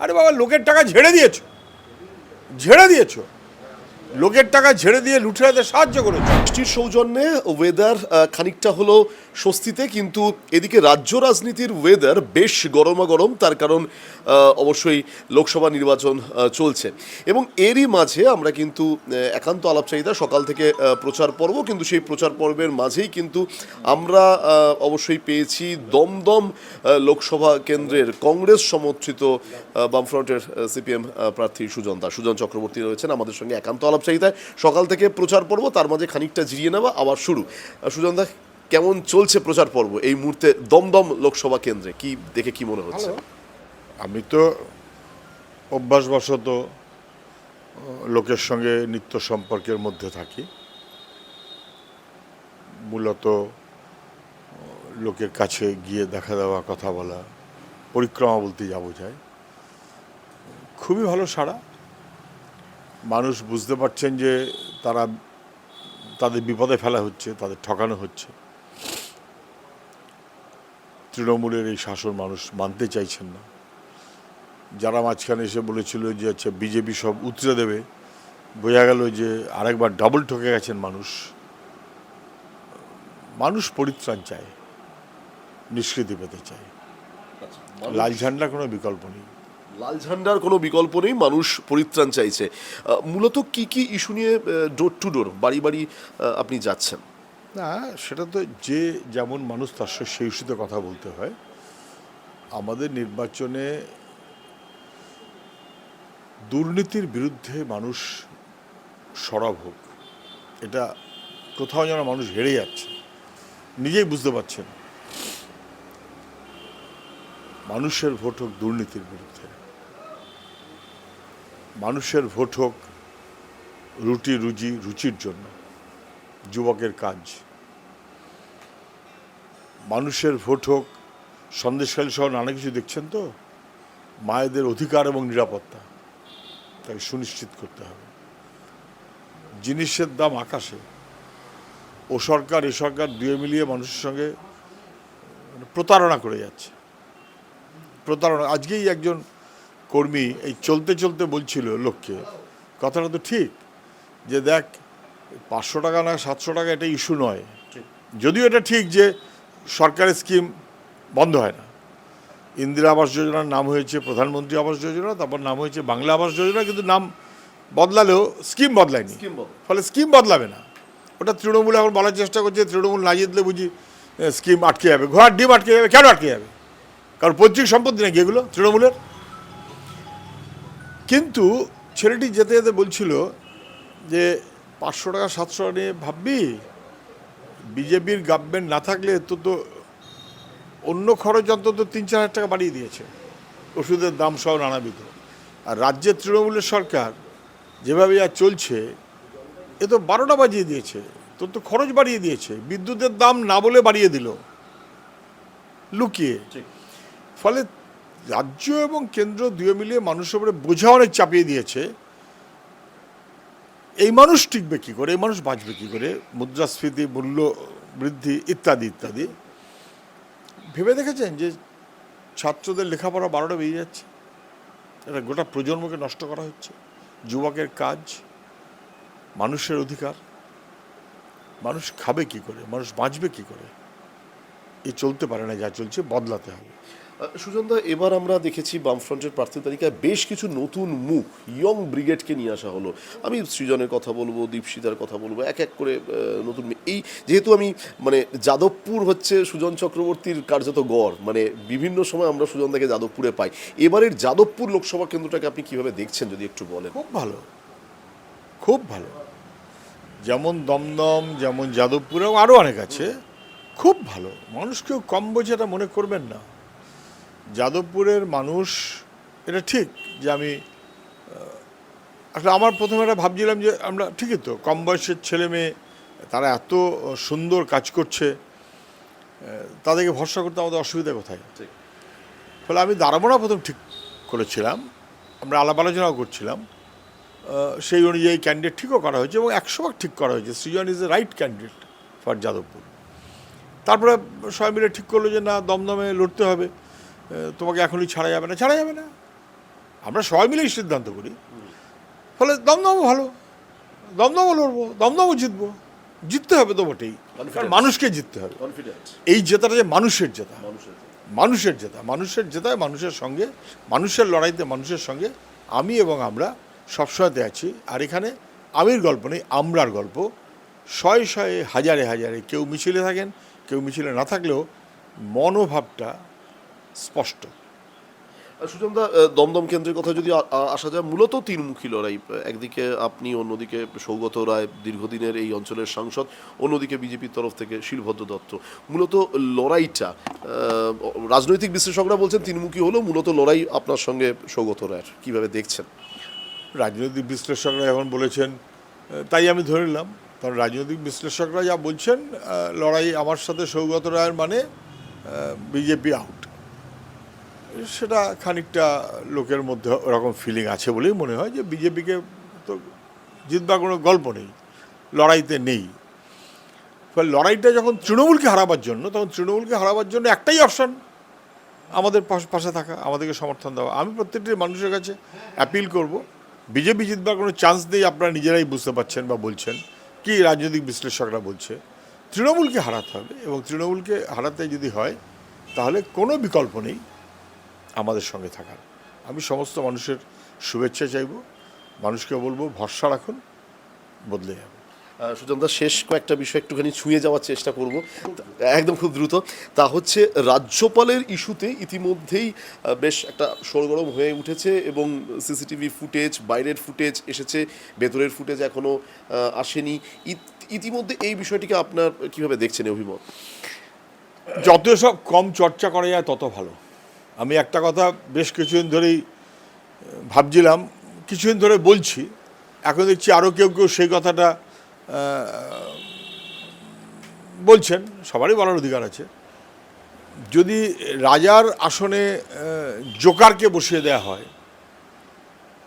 আরে বাবা, লোকের টাকা ঝেড়ে দিয়েছ। ঝেড়ে দিয়েছ। লোকের টাকা ঝেড়ে দিয়ে লুটেরাদের সাহায্য করেছ। বৃষ্টির সৌজন্যে ওয়েদার খানিকটা হলো স্বস্তিতে, কিন্তু এদিকে রাজ্য রাজনীতির ওয়েদার বেশ গরমা গরম তার কারণ অবশ্যই লোকসভা নির্বাচন চলছে। এবং এরই মাঝে আমরা কিন্তু একান্ত আলাপচারিতা, সকাল থেকে প্রচার পর্ব, কিন্তু সেই প্রচার পর্বের মাঝেই কিন্তু আমরা অবশ্যই পেয়েছি দমদম লোকসভা কেন্দ্রের কংগ্রেস সমর্থিত বামফ্রন্টের সিপিএম প্রার্থী সুজন দাস সুজন চক্রবর্তী রয়েছেন আমাদের সঙ্গে একান্ত আলাপচারিতায়। সকাল থেকে প্রচার পর্ব, তার মাঝে খানিকটা জিরিয়ে নেওয়া, আবার শুরু। সুজন দা কেমন চলছে প্রচার পর্ব এই মুহূর্তে দমদম লোকসভা কেন্দ্রে? কি দেখে কি মনে হচ্ছে? আমি তো অভ্যাসবশত লোকের সঙ্গে নিত্য সম্পর্কের মধ্যে থাকি। মূলত লোকের কাছে গিয়ে দেখা দেওয়া, কথা বলা পরিক্রমা বলতে যা বোঝায়, খুবই ভালো সাড়া। মানুষ বুঝতে পারছেন যে তারা তাদের বিপদে ফেলা হচ্ছে, তাদের ঠকানো হচ্ছে। তৃণমূলের এই শাসন মানুষ মানতে চাইছেন না। যারা মাঝখানে এসে বলেছিল যে আচ্ছা বিজেপি সব উতরে দেবে বোঝা গেল যে আরেকবার ডাবল ঠকে গেছেন মানুষ। মানুষ পরিত্রাণ চায় নিষ্কৃতি পেতে চায়। লাল ঝান্ডার কোনো বিকল্প নেই। লাল ঝান্ডার কোনো বিকল্প নেই মানুষ পরিত্রাণ চাইছে। মূলত কি কি ইস্যু নিয়ে ডোর টু ডোর বাড়ি বাড়ি আপনি যাচ্ছেন? না, সেটা তো যে যেমন মানুষ তার সেই ইস্যুতে কথা বলতে হয়। আমাদের নির্বাচনে দুর্নীতির বিরুদ্ধে মানুষ সরব হোক, এটা কোথাও যেন মানুষ হেরে যাচ্ছে, নিজেই বুঝতে পারছেন। মানুষের ভোট হোক দুর্নীতির বিরুদ্ধে। মানুষের ভোট হোক রুটি রুজি রুচির জন্য। যুবকের কাজ। মানুষের ভোট হোক, সন্দেশখালী সহ নানা কিছু দেখছেন তো? মায়েদের অধিকার এবং নিরাপত্তা, তাকে সুনিশ্চিত করতে হবে। জিনিসের দাম আকাশে। ও সরকার, এ সরকার দুয়ে মিলিয়ে মানুষের সঙ্গে মানে প্রতারণা করে যাচ্ছে। প্রতারণা, আজকেই একজন কর্মী এই চলতে চলতে বলছিল লোককে, কথাটা তো ঠিক, যে দেখ পাঁচশো টাকা না সাতশো টাকা এটা ইস্যু নয়। যদিও এটা ঠিক যে সরকারের স্কিম বন্ধ হয় না। ইন্দিরা আবাস যোজনার নাম হয়েছে প্রধানমন্ত্রী আবাস যোজনা তারপর নাম হয়েছে বাংলা আবাস যোজনা কিন্তু নাম বদলালেও স্কিম বদলায়নি। ফলে স্কিম বদলাবে না। ওটা তৃণমূল এখন বলার চেষ্টা করছে তৃণমূল না জিতলে বুঝি স্কিম আটকে যাবে। ঘোড়ার ডিম আটকে যাবে কেন আটকে যাবে? কারণ পৈতৃক সম্পত্তি নাকি এগুলো তৃণমূলের? কিন্তু ছেলেটি যেতে যেতে বলছিল যে পাঁচশো টাকা সাতশো টাকা নিয়ে ভাববি? বিজেপির গভর্নমেন্ট না থাকলে তো তো অন্য খরচ অন্তত তিন চার হাজার টাকা বাড়িয়ে দিয়েছে। ওষুধের দাম সহ নানাবিধ। আর রাজ্যের তৃণমূলের সরকার যেভাবে যা চলছে এ তো বারোটা বাজিয়ে দিয়েছে। তোর তো খরচ বাড়িয়ে দিয়েছে। বিদ্যুতের দাম না বলে বাড়িয়ে দিল। লুকিয়ে। ফলে রাজ্য এবং কেন্দ্র দুয়ে মিলিয়ে মানুষের উপরে বোঝা অনেক চাপিয়ে দিয়েছে। এই মানুষ টিকবে কী করে? এই মানুষ বাঁচবে কী করে? মুদ্রাস্ফীতি, মূল্য বৃদ্ধি ইত্যাদি ইত্যাদি। ভেবে দেখেছেন যে ছাত্রদের লেখাপড়া বারোটা বেরিয়ে যাচ্ছে? এটা গোটা প্রজন্মকে নষ্ট করা হচ্ছে? যুবকের কাজ, মানুষের অধিকার। মানুষ খাবে কি করে? মানুষ বাঁচবে কি করে? এ চলতে পারে না, যা চলছে, বদলাতে হবে। সুজনদা, এবার আমরা দেখেছি বামফ্রন্টের প্রার্থী তালিকায় বেশ কিছু নতুন মুখ, ইয়ং ব্রিগেডকে নিয়ে আসা হলো। আমি সৃজনের কথা বলব দীপশিতার কথা বলব, এক এক করে নতুন এই যেহেতু আমি মানে যাদবপুর হচ্ছে সুজন চক্রবর্তীর কার্যত গড় মানে বিভিন্ন সময় আমরা সুজনদাকে যাদবপুরে পাই। এবারের যাদবপুর লোকসভা কেন্দ্রটাকে আপনি কীভাবে দেখছেন, যদি একটু বলেন? খুব ভালো। খুব ভালো। যেমন দমদম, যেমন যাদবপুরেও আরও অনেক আছে। খুব ভালো। মানুষ কেউ কম বোঝে মনে করবেন না। যাদবপুরের মানুষ এটা ঠিক যে আমি আসলে আমার প্রথমে একটা ভাবছিলাম যে আমরা ঠিকই তো কম বয়সের ছেলে মেয়ে তারা এত সুন্দর কাজ করছে তাদেরকে ভরসা করতে আমাদের অসুবিধা কোথায়? ফলে আমি দাঁড়াবো না প্রথম ঠিক করেছিলাম আমরা আলাপ আলোচনাও করছিলাম সেই অনুযায়ী ক্যান্ডিডেট ঠিকও করা হয়েছে এবং একশো ভাগ ঠিক করা হয়েছে Srijan is a right candidate for Jadavpur. তারপরে সবাই মিলে ঠিক করল যে না দমদমে লড়তে হবে। তোমাকে এখনই ছাড়া যাবে না ছাড়া যাবে না। আমরা সবাই মিলেই সিদ্ধান্ত করি। ফলে দমদমও ভালো। দমদমও লড়বো দমদমও জিতবো। জিততে হবে তো বটেই। কারণ মানুষকে জিততে হবে। এই জেতাটা যে মানুষের জেতা। মানুষের মানুষের জেতা। মানুষের জেতায় মানুষের সঙ্গে মানুষের লড়াইতে মানুষের সঙ্গে। আমি এবং আমরা সবসময়তে আছি। আর এখানে আমির গল্প নেই আমরার গল্প। শয়ে শয়ে হাজারে হাজারে কেউ মিছিলে থাকেন কেউ মিছিলে না থাকলেও মনোভাবটা স্পষ্ট। সুচন্দা দমদম কেন্দ্রের কথা যদি আসা যায় মূলত তিনমুখী লড়াই। একদিকে আপনি অন্যদিকে সৌগত রায় দীর্ঘদিনের এই অঞ্চলের সাংসদ অন্যদিকে বিজেপির তরফ থেকে শিলভদ্র দত্ত। মূলত লড়াইটা রাজনৈতিক বিশ্লেষকরা বলছেন তিনমুখী হলো মূলত লড়াই আপনার সঙ্গে সৌগত রায়ের। কীভাবে দেখছেন? রাজনৈতিক বিশ্লেষকরা এখন বলেছেন তাই আমি ধরে নিলাম কারণ রাজনৈতিক বিশ্লেষকরা যা বলছেন লড়াই আমার সাথে সৌগত রায়ের মানে বিজেপি আউট সেটা খানিকটা লোকের মধ্যে ওরকম ফিলিং আছে বলেই মনে হয় যে বিজেপিকে তো জিতবার কোনো গল্প নেই, লড়াইতে নেই। ফলে লড়াইটা যখন তৃণমূলকে হারাবার জন্য, তখন তৃণমূলকে হারাবার জন্য একটাই অপশন আমাদের পাশ- থাকা, আমাদেরকে সমর্থন দেওয়া। আমি প্রত্যেকটি মানুষের কাছে অ্যাপিল করব, বিজেপি জিতবার কোনো চান্স নেই, আপনারা নিজেরাই বুঝতে পারছেন বা বলছেন, কি রাজনৈতিক বিশ্লেষকরা বলছে। তৃণমূলকে হারাতে হবে এবং তৃণমূলকে হারাতে যদি হয়, তাহলে কোনো বিকল্প নেই। আমাদের সঙ্গে থাকার। আমি সমস্ত মানুষের শুভেচ্ছা চাইব। মানুষকে বলব ভরসা রাখুন বদলে যাবে। আহ, সুচন্দা শেষ কয়েকটা বিষয় একটুখানি ছুঁয়ে যাওয়ার চেষ্টা করব। একদম খুব দ্রুত। তা হচ্ছে রাজ্যপালের ইস্যুতে ইতিমধ্যেই বেশ একটা সরগরম হয়ে উঠেছে এবং সিসিটিভি ফুটেজ বাইরের ফুটেজ এসেছে ভেতরের ফুটেজ এখনও আসেনি। ইত- ইতিমধ্যে এই বিষয়টিকে আপনার কীভাবে দেখছেন অভিমত? যত সব কম চর্চা করা যায় তত ভালো। আমি একটা কথা বেশ কিছুদিন ধরেই ভাবছিলাম, কিছুদিন ধরে বলছি, এখন দেখছি আরও কেউ কেউ সেই কথাটা বলছেন, সবারই বলার অধিকার আছে। যদি রাজার আসনে জোকারকে বসিয়ে দেওয়া হয়,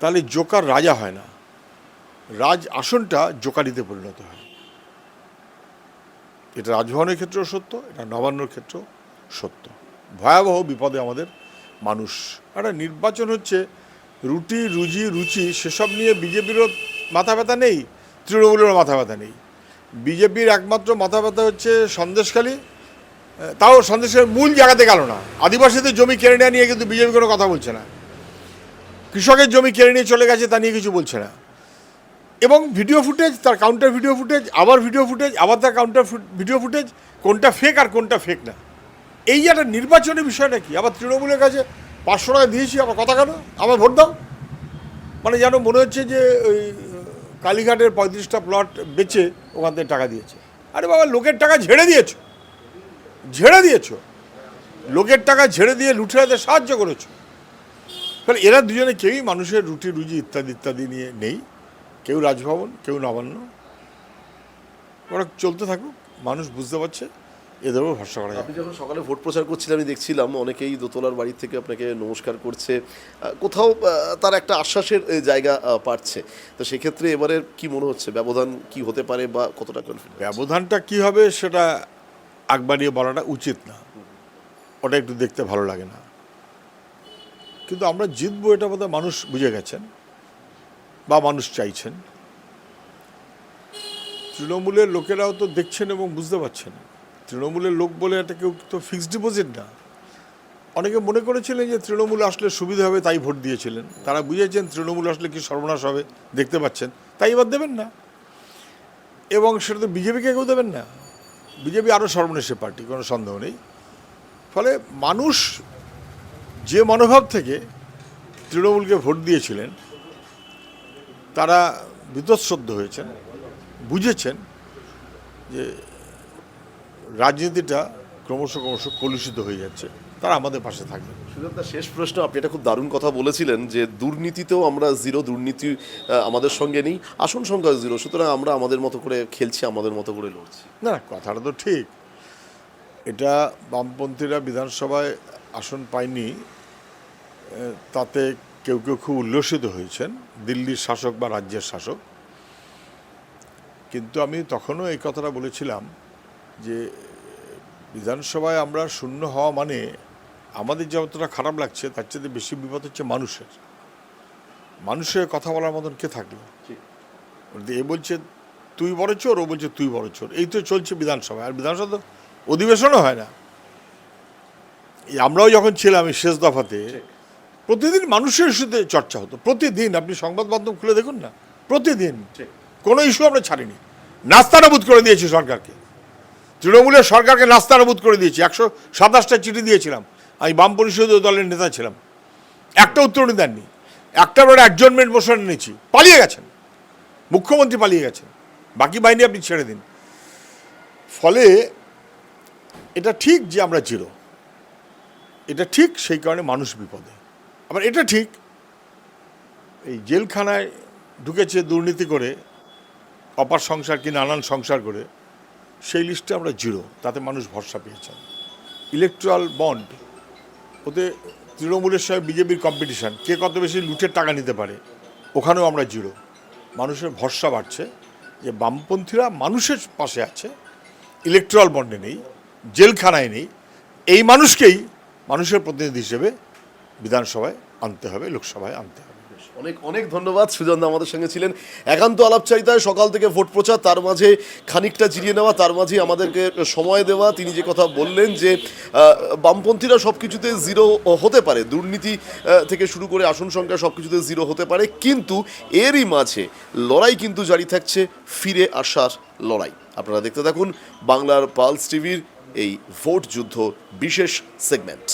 তাহলে জোকার রাজা হয় না। রাজ আসনটা জোকারিতে পরিণত হয়। এটা রাজভবনের ক্ষেত্রেও সত্য, এটা নবান্নর ক্ষেত্রেও সত্য। ভয়াবহ বিপদে আমাদের মানুষ। একটা নির্বাচন হচ্ছে, রুটি, রুজি, রুচি, সেসব নিয়ে বিজেপিরও মাথা ব্যথা নেই তৃণমূলেরও মাথা ব্যথা নেই। বিজেপির একমাত্র মাথা ব্যথা হচ্ছে সন্দেশখালী তাও সন্দেশের মূল জায়গাতে গেল না। আদিবাসীদের জমি কেড়ে নেওয়া নিয়ে কিন্তু বিজেপি কোনো কথা বলছে না। কৃষকের জমি কেড়ে নিয়ে চলে গেছে তা নিয়ে কিছু বলছে না। এবং ভিডিও ফুটেজ, তার কাউন্টার ভিডিও ফুটেজ, আবার ভিডিও ফুটেজ, আবার তার কাউন্টার ভিডিও ফুটেজ, কোনটা ফেক আর কোনটা ফেক না। এই যে একটা নির্বাচনী বিষয়টা কি? আবার তৃণমূলের কাছে পাঁচশো টাকা দিয়েছি আবার কথা কেন? আবার ভোট দাও। মানে যেন মনে হচ্ছে যে ওই কালীঘাটের পঁয়ত্রিশটা প্লট বেচে ওখান থেকে টাকা দিয়েছে। আরে বাবা, লোকের টাকা ঝেড়ে দিয়েছ। ঝেড়ে দিয়েছ। লোকের টাকা ঝেড়ে দিয়ে লুঠেরাতে সাহায্য করেছ। ফলে এরা দুজনে কেউই মানুষের রুটি, রুজি ইত্যাদি ইত্যাদি নিয়ে নেই। কেউ রাজভবন, কেউ নবান্ন। ওরা চলতে থাকুক, মানুষ বুঝতে পারছে। এদেরও ভরসা করা আপনি যখন সকালে ভোট প্রচার করছিলেন আমি দেখছিলাম অনেকেই দোতলার বাড়ি থেকে আপনাকে নমস্কার করছে। কোথাও তার একটা আশ্বাসের জায়গা পাচ্ছে। তো সেক্ষেত্রে এবারে কি মনে হচ্ছে? ব্যবধান কি হতে পারে বা কতটা কনফিডেন্স ব্যবধানটা কি হবে সেটা আগ বাড়িয়ে বলাটা উচিত না। ওটা একটু দেখতে ভালো লাগে না। কিন্তু আমরা জিতবো এটা বোধহয় মানুষ বুঝে গেছেন বা মানুষ চাইছেন। তৃণমূলের লোকেরাও তো দেখছেন এবং বুঝতে পারছেন। তৃণমূলের লোক বলে এটা কেউ তো ফিক্সড ডিপোজিট না। অনেকে মনে করেছিলেন যে তৃণমূল আসলে সুবিধা হবে, তাই ভোট দিয়েছিলেন। তারা বুঝেছেন তৃণমূল আসলে কি সর্বনাশ হবে, দেখতে পাচ্ছেন। তাই এবার দেবেন না। এবং সেটা তো বিজেপিকে কেউ দেবেন না। বিজেপি আরও সর্বনেশে পার্টি, কোনো সন্দেহ নেই। ফলে মানুষ যে মনোভাব থেকে তৃণমূলকে ভোট দিয়েছিলেন, তারা বিতশ্রদ্ধ হয়েছেন, বুঝেছেন যে রাজনীতিটা ক্রমশ ক্রমশ কলুষিত হয়ে যাচ্ছে। তারা আমাদের পাশে থাকবে। সুজাতা শেষ প্রশ্ন আপনি এটা খুব দারুণ কথা বলেছিলেন যে দুর্নীতিতেও আমরা জিরো দুর্নীতি আমাদের সঙ্গে নেই। আসন সংখ্যা জিরো সুতরাং আমরা আমাদের মতো করে খেলছি আমাদের মতো করে লড়ছি। না না কথাটা তো ঠিক। এটা বামপন্থীরা বিধানসভায় আসন পায়নি তাতে কেউ কেউ খুব উল্লসিত হয়েছেন দিল্লির শাসক বা রাজ্যের শাসক। কিন্তু আমি তখনও এই কথাটা বলেছিলাম যে বিধানসভায় আমরা শূন্য হওয়া মানে আমাদের যতটা খারাপ লাগছে তার চেয়ে বেশি বিপদ হচ্ছে মানুষের। মানুষের কথা বলার মতন কে থাকল? এ বলছে তুই বড় চোর ও বলছে তুই বড় চোর। এই তো চলছে বিধানসভায়। আর বিধানসভা তো অধিবেশনও হয় না। আমরাও যখন ছিলাম এই শেষ দফাতে প্রতিদিন মানুষের ইস্যুতে চর্চা হতো। প্রতিদিন আপনি সংবাদ মাধ্যম খুলে দেখুন না প্রতিদিন। কোনো ইস্যু আমরা ছাড়িনি। নাস্তানাবুদ করে দিয়েছি সরকারকে। তৃণমূলের সরকারকে নাস্তানাবুদ করে দিয়েছি। একশো সাতাশটা চিঠি দিয়েছিলাম। আমি বাম পরিষদীয় দলের নেতা ছিলাম। একটা উত্তর উনি দেননি। একটার পরে একজনমেন্ট মোশন নিয়েছি পালিয়ে গেছেন। মুখ্যমন্ত্রী পালিয়ে গেছেন। বাকি বাহিনী আপনি ছেড়ে দিন। ফলে এটা ঠিক যে আমরা জিরো। এটা ঠিক সেই কারণে মানুষ বিপদে। আবার এটা ঠিক, এই জেলখানায় ঢুকেছে দুর্নীতি করে, অপার সংসার কি নানান সংসার করে সেই লিস্টে আমরা জিরো, তাতে মানুষ ভরসা পেয়েছেন ইলেকট্রাল বন্ড, ওতে তৃণমূলের সঙ্গে বিজেপির কম্পিটিশান কে কত বেশি লুটের টাকা নিতে পারে, ওখানেও আমরা জিরো। মানুষের ভরসা বাড়ছে যে বামপন্থীরা মানুষের পাশে আছে, ইলেকট্রাল বন্ডে নেই, জেলখানায় নেই, এই মানুষকেই মানুষের প্রতিনিধি হিসেবে বিধানসভায় আনতে হবে, লোকসভায় আনতে হবে। অনেক অনেক ধন্যবাদ। সুজনদা আমাদের সঙ্গে ছিলেন। একান্ত আলাপচারিতায় সকাল থেকে ভোট প্রচার, তার মাঝে খানিকটা জিরিয়ে নেওয়া, তার মাঝে আমাদেরকে সময় দেওয়া। তিনি যে কথা বললেন যে বামপন্থীরা সব কিছুতে জিরো হতে পারে। দুর্নীতি থেকে শুরু করে আসন সংখ্যা সব কিছুতে জিরো হতে পারে। কিন্তু এরই মাঝে লড়াই কিন্তু জারি থাকছে, ফিরে আসার লড়াই। আপনারা দেখতে থাকুন বাংলার পালস টিভির এই ভোট যুদ্ধ বিশেষ সেগমেন্ট।